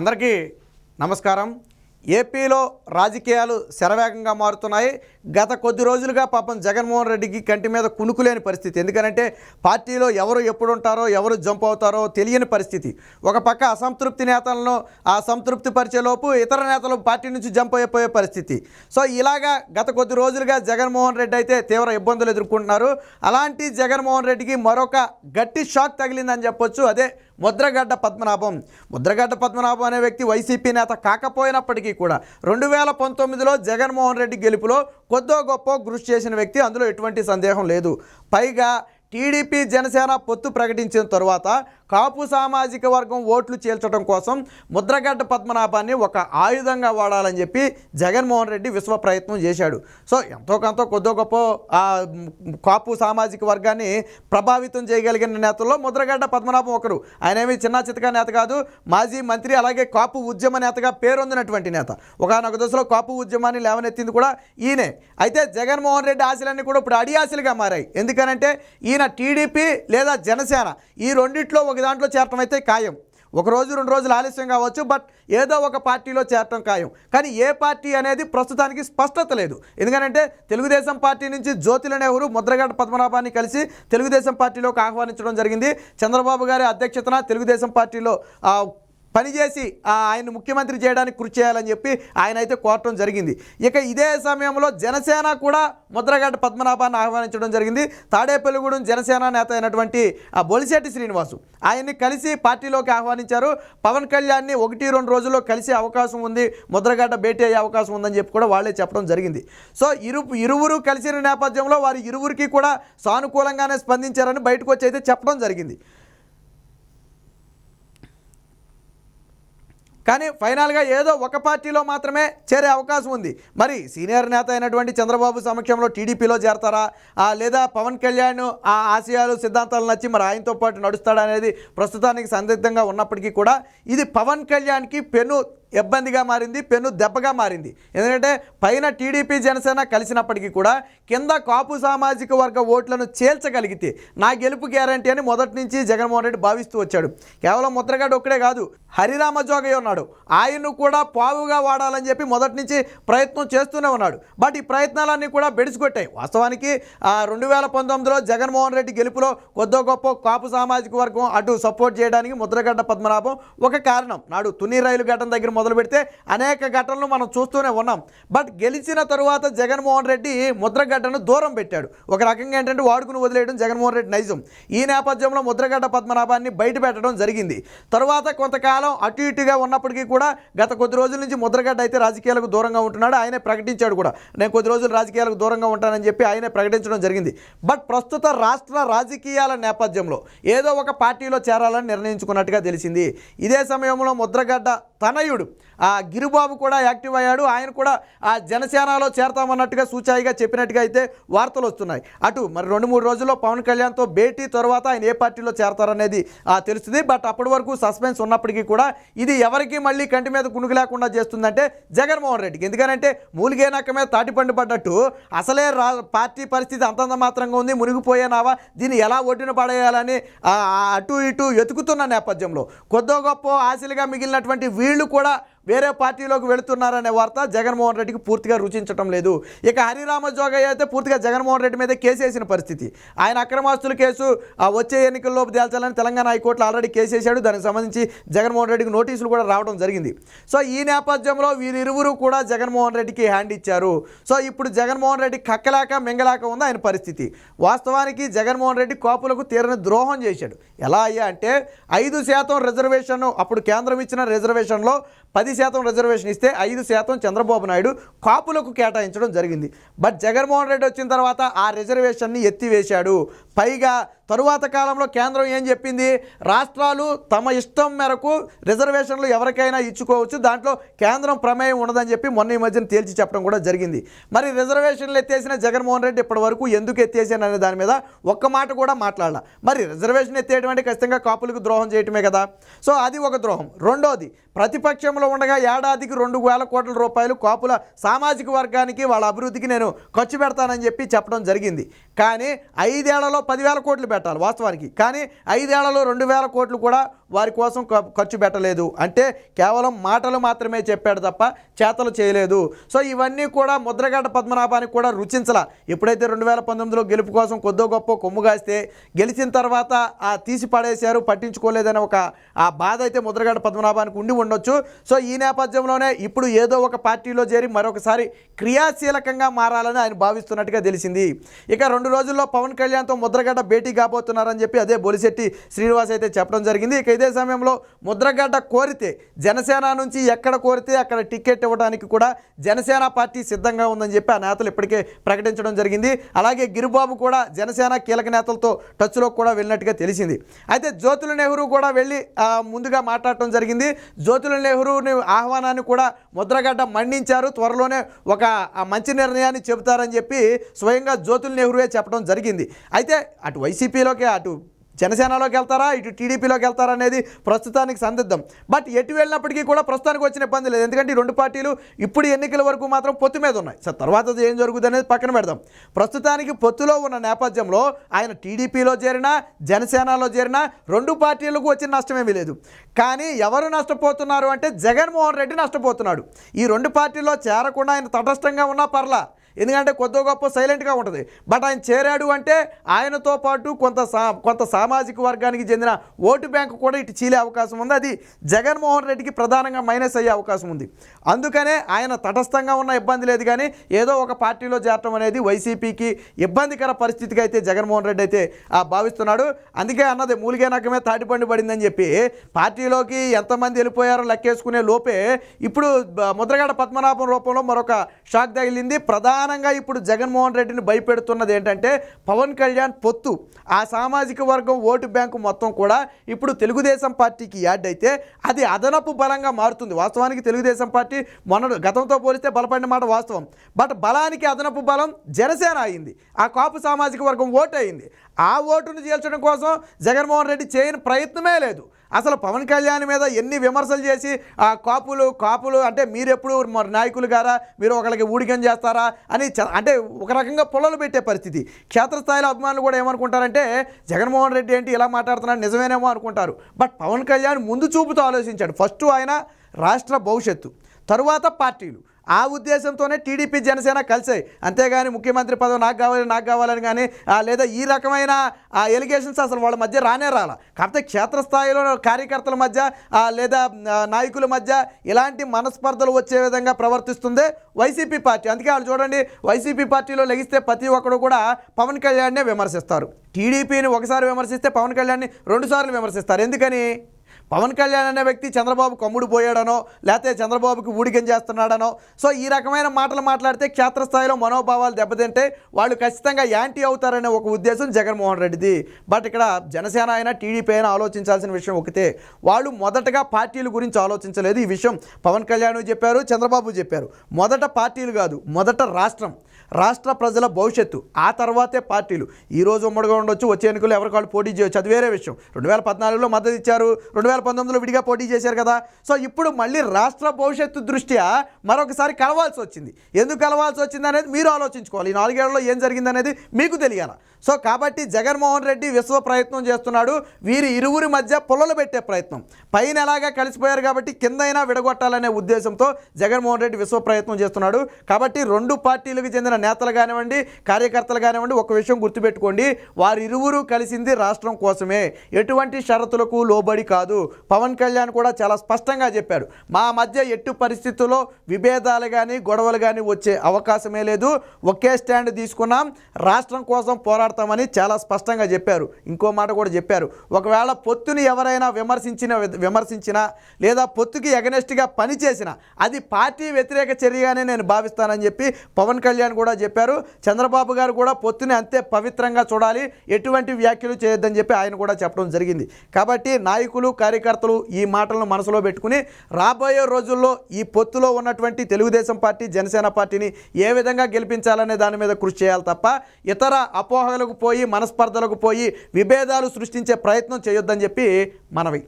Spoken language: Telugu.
అందరికీ నమస్కారం. ఏపీలో రాజకీయాలు శరవేగంగా మారుతున్నాయి. గత కొద్ది రోజులుగా పాపం జగన్మోహన్ రెడ్డికి కంటి మీద కునుకులేని పరిస్థితి. ఎందుకంటే పార్టీలో ఎవరు ఎప్పుడు ఉంటారో ఎవరు జంప్ అవుతారో తెలియని పరిస్థితి. ఒక పక్క అసంతృప్తి నేతలను ఆ సంతృప్తి పరిచేలోపు ఇతర నేతలు పార్టీ నుంచి జంప్ అయిపోయే పరిస్థితి. సో ఇలాగా గత కొద్ది రోజులుగా జగన్మోహన్ రెడ్డి అయితే తీవ్ర ఇబ్బందులు ఎదుర్కొంటున్నారు. అలాంటి జగన్మోహన్ రెడ్డికి మరొక గట్టి షాక్ తగిలిందని చెప్పొచ్చు. అదే ముద్రగడ్డ పద్మనాభం. ముద్రగడ్డ పద్మనాభం అనే వ్యక్తి వైసీపీ నేత కాకపోయినప్పటికీ కూడా రెండు వేల పంతొమ్మిదిలో జగన్మోహన్ రెడ్డి గెలుపులో కొద్దో గొప్ప కృషి చేసిన వ్యక్తి అందులో ఎటువంటి సందేహం లేదు. పైగా టీడీపీ జనసేన పొత్తు ప్రకటించిన తరువాత కాపు సామాజిక వర్గం ఓట్లు చేల్చడం కోసం ముద్రగడ్డ పద్మనాభాన్ని ఒక ఆయుధంగా వాడాలని చెప్పి జగన్మోహన్ రెడ్డి విశ్వ ప్రయత్నం చేశాడు. సో ఎంతో కొంత కొద్దో గొప్ప కాపు సామాజిక వర్గాన్ని ప్రభావితం చేయగలిగిన నేతల్లో ముద్రగడ్డ పద్మనాభం ఒకరు. ఆయన ఏమి చిన్న చితక నేత కాదు మాజీ మంత్రి అలాగే కాపు ఉద్యమ నేతగా పేరొందినటువంటి నేత. ఒకనొక దశలో కాపు ఉద్యమాన్ని లేవనెత్తింది కూడా ఈయనే. అయితే జగన్మోహన్ రెడ్డి ఆశలన్నీ కూడా ఇప్పుడు అడి ఆశలుగా మారాయి. ఎందుకనంటే ఈయన టీడీపీ లేదా జనసేన ఈ రెండిట్లో ఒక దాంట్లో చేరటం అయితే ఖాయం. ఒక రోజు రెండు రోజులు ఆలస్యం కావచ్చు బట్ ఏదో ఒక పార్టీలో చేరటం ఖాయం. కానీ ఏ పార్టీ అనేది ప్రస్తుతానికి స్పష్టత లేదు. ఎందుకంటే తెలుగుదేశం పార్టీ నుంచి జ్యోతిల నెహ్రూ ముద్రగడ్డ పద్మనాభాన్ని కలిసి తెలుగుదేశం పార్టీలోకి ఆహ్వానించడం జరిగింది. చంద్రబాబు గారి అధ్యక్షతన తెలుగుదేశం పార్టీలో పనిచేసి ఆ, ఆయన ముఖ్యమంత్రి చేయడానికి కృషి చేయాలని చెప్పి ఆయన అయితే కోరటం జరిగింది. ఇక ఇదే సమయంలో జనసేన కూడా ముద్రగడ్డ పద్మనాభాన్ని ఆహ్వానించడం జరిగింది. తాడేపల్లిగూడెం జనసేన నేత అయినటువంటి ఆ బొలిశెట్టి శ్రీనివాసు ఆయన్ని కలిసి పార్టీలోకి ఆహ్వానించారు. పవన్ కళ్యాణ్ని ఒకటి రెండు రోజుల్లో కలిసే అవకాశం ఉంది. ముద్రగడ్డ భేటీ అయ్యే అవకాశం ఉందని చెప్పి కూడా వాళ్ళే చెప్పడం జరిగింది. సో ఇరు ఇరువురు కలిసిన నేపథ్యంలో వారి ఇరువురికి కూడా సానుకూలంగానే స్పందించారని బయటకు వచ్చి అయితే చెప్పడం జరిగింది. కానీ ఫైనల్గా ఏదో ఒక పార్టీలో మాత్రమే చేరే అవకాశం ఉంది. మరి సీనియర్ నేత అయినటువంటి చంద్రబాబు సమక్షంలో టీడీపీలో చేరతారా? లేదా పవన్ కళ్యాణ్ ఆ ఆశయాలు సిద్ధాంతాలు నచ్చి మరి ఆయనతో పాటు నడుస్తాడా అనేది ప్రస్తుతానికి సందిగ్ధంగా ఉన్నప్పటికీ కూడా ఇది పవన్ కళ్యాణ్కి పెను ఇబ్బందిగా మారింది పెను దెబ్బగా మారింది. ఎందుకంటే పైన టీడీపీ జనసేన కలిసినప్పటికీ కూడా కింద కాపు సామాజిక వర్గ ఓట్లను చేల్చగలిగితే నా గెలుపు గ్యారంటీ అని మొదటి నుంచి జగన్మోహన్ రెడ్డి భావిస్తూ వచ్చాడు. కేవలం ముద్రగడ్డ ఒక్కడే కాదు హరిరామ జోగయ్య ఉన్నాడు. ఆయన్ను కూడా పావుగా వాడాలని చెప్పి మొదటి నుంచి ప్రయత్నం చేస్తూనే ఉన్నాడు. బట్ ఈ ప్రయత్నాలన్నీ కూడా బెడిసికొట్టాయి. వాస్తవానికి రెండు వేల పంతొమ్మిదిలో జగన్మోహన్ రెడ్డి గెలుపులో కొద్దో గొప్ప కాపు సామాజిక వర్గం అటు సపోర్ట్ చేయడానికి ముద్రగడ్డ పద్మనాభం ఒక కారణం. నాడు తుని రైలు ఘటన దగ్గర మొదలు పెడితే అనేక ఘటనలు మనం చూస్తూనే ఉన్నాం. బట్ గెలిచిన తరువాత జగన్మోహన్ రెడ్డి ముద్రగడ్డను దూరం పెట్టాడు. ఒక రకంగా ఏంటంటే వాడుకుని వదిలేయడం జగన్మోహన్ రెడ్డి నైజం. ఈ నేపథ్యంలో ముద్రగడ్డ పద్మనాభాన్ని బయట పెట్టడం జరిగింది. తరువాత కొంతకాలం అటు ఇటుగా ఉన్నప్పటికీ కూడా గత కొద్ది రోజుల నుంచి ముద్రగడ్డ అయితే రాజకీయాలకు దూరంగా ఉంటున్నాడు. ఆయనే ప్రకటించాడు కూడా. నేను కొద్ది రోజులు రాజకీయాలకు దూరంగా ఉంటానని చెప్పి ఆయనే ప్రకటించడం జరిగింది. బట్ ప్రస్తుత రాష్ట్ర రాజకీయాల నేపథ్యంలో ఏదో ఒక పార్టీలో చేరాలని నిర్ణయించుకున్నట్టుగా తెలిసింది. ఇదే సమయంలో ముద్రగడ్డ తనయుడు. ఆ గిరిబాబు కూడా యాక్టివ్ అయ్యాడు. ఆయన కూడా ఆ జనసేనలో చేరతామన్నట్టుగా సూచాయిగా చెప్పినట్టుగా అయితే వార్తలు వస్తున్నాయి. అటు మరి రెండు మూడు రోజుల్లో పవన్ కళ్యాణ్తో భేటీ తర్వాత ఆయన ఏ పార్టీలో చేరతారనేది తెలుస్తుంది. బట్ అప్పటి వరకు సస్పెన్స్ ఉన్నప్పటికీ కూడా ఇది ఎవరికి మళ్ళీ కంటి మీద గుణుగు లేకుండా చేస్తుందంటే జగన్మోహన్ రెడ్డికి. ఎందుకనంటే మూలిగే నక్క మీద తాటిపండు పడ్డట్టు అసలే రా పార్టీ పరిస్థితి అంతంత మాత్రంగా ఉంది మునిగిపోయేనావా దీన్ని ఎలా ఒడ్డున పడేయాలని అటు ఇటు ఎతుకుతున్న నేపథ్యంలో కొద్దో గొప్ప ఆశలుగా మిగిలినటువంటి వీళ్ళు కూడా వేరే పార్టీలోకి వెళుతున్నారనే వార్త జగన్మోహన్ రెడ్డికి పూర్తిగా రుచించటం లేదు. ఇక హరిరామ జోగయ్య అయితే పూర్తిగా జగన్మోహన్ రెడ్డి మీద కేసు వేసిన పరిస్థితి. ఆయన అక్రమాస్తుల కేసు ఆ వచ్చే ఎన్నికల్లోపు తేల్చాలని తెలంగాణ హైకోర్టులో ఆల్రెడీ కేసు వేశాడు దానికి సంబంధించి జగన్మోహన్ రెడ్డికి నోటీసులు కూడా రావడం జరిగింది. సో ఈ నేపథ్యంలో వీరిరువురు కూడా జగన్మోహన్ రెడ్డికి హ్యాండ్ ఇచ్చారు. సో ఇప్పుడు జగన్మోహన్ రెడ్డి కక్కలేక మింగలేక ఉంది ఆయన పరిస్థితి. వాస్తవానికి జగన్మోహన్ రెడ్డి కాపులకు తీరని ద్రోహం చేశాడు. ఎలా అయ్యా అంటే ఐదు శాతం రిజర్వేషన్ అప్పుడు కేంద్రం ఇచ్చిన రిజర్వేషన్లో పది శాతం రిజర్వేషన్ ఇస్తే ఐదు శాతం చంద్రబాబు నాయుడు కాపులకు కేటాయించడం జరిగింది. బట్ జగన్మోహన్ రెడ్డి వచ్చిన తర్వాత ఆ రిజర్వేషన్ని ఎత్తివేశాడు. పైగా తరువాత కాలంలో కేంద్రం ఏం చెప్పింది? రాష్ట్రాలు తమ ఇష్టం మేరకు రిజర్వేషన్లు ఎవరికైనా ఇచ్చుకోవచ్చు. దాంట్లో కేంద్రం ప్రమేయం ఉండదని చెప్పి మొన్న ఈ మధ్యన తేల్చి చెప్పడం కూడా జరిగింది. మరి రిజర్వేషన్లు ఎత్తేసిన జగన్మోహన్ రెడ్డి ఇప్పటి వరకు ఎందుకు ఎత్తేసాను అనే దాని మీద ఒక్క మాట కూడా మాట్లాడాల. మరి రిజర్వేషన్ ఎత్తేయడం అంటే ఖచ్చితంగా కాపులకు ద్రోహం చేయటమే కదా. సో అది ఒక ద్రోహం. రెండోది ప్రతిపక్షంలో ఉండగా ఏడాదికి రెండు వేల కోట్ల రూపాయలు కాపుల సామాజిక వర్గానికి వాళ్ళ అభివృద్ధికి నేను ఖర్చు పెడతానని చెప్పి చెప్పడం జరిగింది. కానీ ఐదేళ్ళలో పదివేల కోట్లు పెడతాను పెట్టాలి వాస్తవానికి. కానీ ఐదేళ్ళలో రెండు వేల కోట్లు కూడా వారి కోసం ఖర్చు పెట్టలేదు. అంటే కేవలం మాటలు మాత్రమే చెప్పాడు తప్ప చేతలు చేయలేదు. సో ఇవన్నీ కూడా ముద్రగడ్డ పద్మనాభానికి కూడా రుచించల. ఎప్పుడైతే రెండు వేల పంతొమ్మిదిలో గెలుపు కోసం కొద్దో గొప్ప కొమ్ము కాస్తే గెలిచిన తర్వాత ఆ తీసి పడేశారు పట్టించుకోలేదనే ఒక ఆ బాధ అయితే ముద్రగడ్డ పద్మనాభానికి ఉండి ఉండొచ్చు. సో ఈ నేపథ్యంలోనే ఇప్పుడు ఏదో ఒక పార్టీలో చేరి మరొకసారి క్రియాశీలకంగా మారాలని ఆయన భావిస్తున్నట్టుగా తెలిసింది. ఇక రెండు రోజుల్లో పవన్ కళ్యాణ్తో ముద్రగడ్డ భేటీ రాబోతున్నారని చెప్పి అదే బొలిశెట్టి శ్రీనివాస్ అయితే చెప్పడం జరిగింది. ఇక ఇదే సమయంలో ముద్రగడ్డ కోరితే జనసేన నుంచి ఎక్కడ కోరితే అక్కడ టికెట్ ఇవ్వడానికి కూడా జనసేన పార్టీ సిద్ధంగా ఉందని చెప్పి ఆ నేతలు ఇప్పటికే ప్రకటించడం జరిగింది. అలాగే గిరిబాబు కూడా జనసేన కీలక నేతలతో టచ్లో కూడా వెళ్ళినట్టుగా తెలిసింది. అయితే జ్యోతుల నెహ్రూ కూడా వెళ్ళి ముందుగా మాట్లాడటం జరిగింది. జ్యోతుల నెహ్రూని ఆహ్వానాన్ని కూడా ముద్రగడ్డ మన్నించారు. త్వరలోనే ఒక మంచి నిర్ణయాన్ని చెబుతారని చెప్పి స్వయంగా జ్యోతుల నెహ్రూయే చెప్పడం జరిగింది. అయితే అటు వైసీపీ టీడీపీలోకి అటు జనసేనలోకి వెళ్తారా? ఇటు టీడీపీలోకి వెళ్తారా అనేది ప్రస్తుతానికి సందిగ్ధం. బట్ ఎటు వెళ్ళినప్పటికీ కూడా ప్రస్తుతానికి వచ్చిన ఇబ్బంది లేదు. ఎందుకంటే ఈ రెండు పార్టీలు ఇప్పుడు ఎన్నికల వరకు మాత్రం పొత్తు మీద ఉన్నాయి. సో తర్వాత అది ఏం జరుగుతుంది అనేది పక్కన పెడదాం. ప్రస్తుతానికి పొత్తులో ఉన్న నేపథ్యంలో ఆయన టీడీపీలో చేరినా జనసేనలో చేరినా రెండు పార్టీలకు వచ్చిన నష్టమేమీ లేదు. కానీ ఎవరు నష్టపోతున్నారు అంటే జగన్మోహన్ రెడ్డి నష్టపోతున్నాడు. ఈ రెండు పార్టీల్లో చేరకుండా ఆయన తటస్థంగా ఉన్నా పర్లా. ఎందుకంటే కొద్ది గొప్ప సైలెంట్గా ఉంటుంది. బట్ ఆయన చేరాడు అంటే ఆయనతో పాటు కొంత సా కొంత సామాజిక వర్గానికి చెందిన ఓటు బ్యాంకు కూడా ఇటు చీలే అవకాశం ఉంది. అది జగన్మోహన్ రెడ్డికి ప్రధానంగా మైనస్ అయ్యే అవకాశం ఉంది. అందుకనే ఆయన తటస్థంగా ఉన్న ఇబ్బంది లేదు కానీ ఏదో ఒక పార్టీలో చేరటం అనేది వైసీపీకి ఇబ్బందికర పరిస్థితికి అయితే జగన్మోహన్ రెడ్డి అయితే ఆ, భావిస్తున్నాడు. అందుకే అన్నది మూలిగే నకమే తాటిపండి పడిందని చెప్పి పార్టీలోకి ఎంతమంది వెళ్ళిపోయారో లెక్కేసుకునే లోపే ఇప్పుడు ముద్రగడ పద్మనాభం రూపంలో మరొక షాక్ తగిలింది. ప్రధాన ప్రధానంగా ఇప్పుడు జగన్మోహన్ రెడ్డిని భయపెడుతున్నది ఏంటంటే పవన్ కళ్యాణ్ పొత్తు. ఆ సామాజిక వర్గం ఓటు బ్యాంకు మొత్తం కూడా ఇప్పుడు తెలుగుదేశం పార్టీకి యాడ్ అయితే అది అదనపు బలంగా మారుతుంది. వాస్తవానికి తెలుగుదేశం పార్టీ మొన్న గతంతో పోలిస్తే బలపడిన మాట వాస్తవం. బట్ బలానికి అదనపు బలం జనసేన అయింది. ఆ కాపు సామాజిక వర్గం ఓటు అయింది ఆ ఓటును చేల్చడం కోసం జగన్మోహన్ రెడ్డి చేయని ప్రయత్నమే లేదు. అసలు పవన్ కళ్యాణ్ మీద ఎన్ని విమర్శలు చేసి ఆ కాపులు కాపులు అంటే మీరెప్పుడు నాయకులు గారా? మీరు ఒకరికి ఊడికం చేస్తారా? అని చ- అంటే ఒక రకంగా పొలలు పెట్టే పరిస్థితి. క్షేత్రస్థాయిలో అభిమానులు కూడా ఏమనుకుంటారంటే జగన్మోహన్ రెడ్డి ఏంటి ఇలా మాట్లాడుతున్నాడు నిజమేనేమో అనుకుంటారు. బట్ పవన్ కళ్యాణ్ ముందు చూపుతో ఆలోచించాడు. ఫస్ట్ ఆయన రాష్ట్ర భవిష్యత్తు తరువాత పార్టీలు. ఆ ఉద్దేశంతోనే టీడీపీ జనసేన కలిసాయి. అంతేగాని ముఖ్యమంత్రి పదవి నాకు కావాలి నాకు కావాలని కానీ లేదా ఈ రకమైన ఆ ఎలిగేషన్స్ అసలు వాళ్ళ మధ్య రానే రాల. కాకపోతే క్షేత్రస్థాయిలో కార్యకర్తల మధ్య లేదా నాయకుల మధ్య ఇలాంటి మనస్పర్ధలు వచ్చే విధంగా ప్రవర్తిస్తుంది వైసీపీ పార్టీ. అందుకే వాళ్ళు చూడండి వైసీపీ పార్టీలో లెగిస్తే ప్రతి ఒక్కరు కూడా పవన్ కళ్యాణ్నే విమర్శిస్తారు. టీడీపీని ఒకసారి విమర్శిస్తే పవన్ కళ్యాణ్ని రెండుసార్లు విమర్శిస్తారు. ఎందుకని? పవన్ కళ్యాణ్ అనే వ్యక్తి చంద్రబాబు కమ్ముడు పోయాడనో లేకపోతే చంద్రబాబుకి ఊడికం చేస్తున్నాడనో. సో ఈ రకమైన మాటలు మాట్లాడితే క్షేత్రస్థాయిలో మనోభావాలు దెబ్బతింటే వాళ్ళు ఖచ్చితంగా యాంటీ అవుతారనే ఒక ఉద్దేశం జగన్మోహన్ రెడ్డిది. బట్ ఇక్కడ జనసేన అయినా టీడీపీ అయినా ఆలోచించాల్సిన విషయం ఒకటే. వాళ్ళు మొదటగా పార్టీల గురించి ఆలోచించలేదు. ఈ విషయం పవన్ కళ్యాణ్ చెప్పారు చంద్రబాబు చెప్పారు. మొదట పార్టీలు కాదు మొదట రాష్ట్రం. రాష్ట్ర ప్రజల భవిష్యత్తు ఆ తర్వాతే పార్టీలు. ఈ రోజు ఉమ్మడిగా ఉండొచ్చు వచ్చే ఎన్నికలు ఎవరికి వాళ్ళు పోటీ చేయొచ్చు అది వేరే విషయం. రెండు వేల పద్నాలుగులో మద్దతు ఇచ్చారు రెండు వేల పంతొమ్మిదిలో విడిగా పోటీ చేశారు కదా. సో ఇప్పుడు మళ్ళీ రాష్ట్ర భవిష్యత్తు దృష్ట్యా మరొకసారి కలవాల్సి వచ్చింది. ఎందుకు కలవాల్సి వచ్చింది అనేది మీరు ఆలోచించుకోవాలి. ఈ నాలుగేళ్ళలో ఏం జరిగింది అనేది మీకు తెలియాల? సో కాబట్టి జగన్మోహన్ రెడ్డి విశ్వ ప్రయత్నం చేస్తున్నాడు. వీరి ఇరువురి మధ్య పొలలు పెట్టే ప్రయత్నం. పైన ఎలాగా కలిసిపోయారు కాబట్టి కిందైనా విడగొట్టాలనే ఉద్దేశంతో జగన్మోహన్ రెడ్డి విశ్వ ప్రయత్నం చేస్తున్నాడు. కాబట్టి రెండు పార్టీలకు చెందిన నేతలు కానివ్వండి కార్యకర్తలు కానివ్వండి ఒక విషయం గుర్తుపెట్టుకోండి. వారి ఇరువురు కలిసింది రాష్ట్రం కోసమే. ఎటువంటి షరతులకు లోబడి కాదు. పవన్ కళ్యాణ్ కూడా చాలా స్పష్టంగా చెప్పాడు. మా మధ్య ఎట్టు పరిస్థితుల్లో విభేదాలు కానీ గొడవలు కానీ వచ్చే అవకాశమే లేదు. ఒకే స్టాండ్ తీసుకున్నాం. రాష్ట్రం కోసం పోరాడతామని చాలా స్పష్టంగా చెప్పారు. ఇంకో మాట కూడా చెప్పారు. ఒకవేళ పొత్తుని ఎవరైనా విమర్శించిన విమర్శించినా లేదా పొత్తుకి ఎగనెస్ట్గా పనిచేసినా అది పార్టీ వ్యతిరేక చర్యగానే నేను భావిస్తానని చెప్పి పవన్ కళ్యాణ్ కూడా కూడా చెప్పారు. చంద్రబాబు గారు కూడా పొత్తుని అంతే పవిత్రంగా చూడాలి. ఎటువంటి వ్యాఖ్యలు చేయొద్దని చెప్పి ఆయన కూడా చెప్పడం జరిగింది. కాబట్టి నాయకులు కార్యకర్తలు ఈ మాటలను మనసులో పెట్టుకుని రాబోయే రోజుల్లో ఈ పొత్తులో ఉన్నటువంటి తెలుగుదేశం పార్టీ జనసేన పార్టీని ఏ విధంగా గెలిపించాలనే దాని మీద కృషి చేయాలి తప్ప ఇతర అపోహలకు పోయి మనస్పర్ధలకు పోయి విభేదాలు సృష్టించే ప్రయత్నం చేయొద్దని చెప్పి మనవి.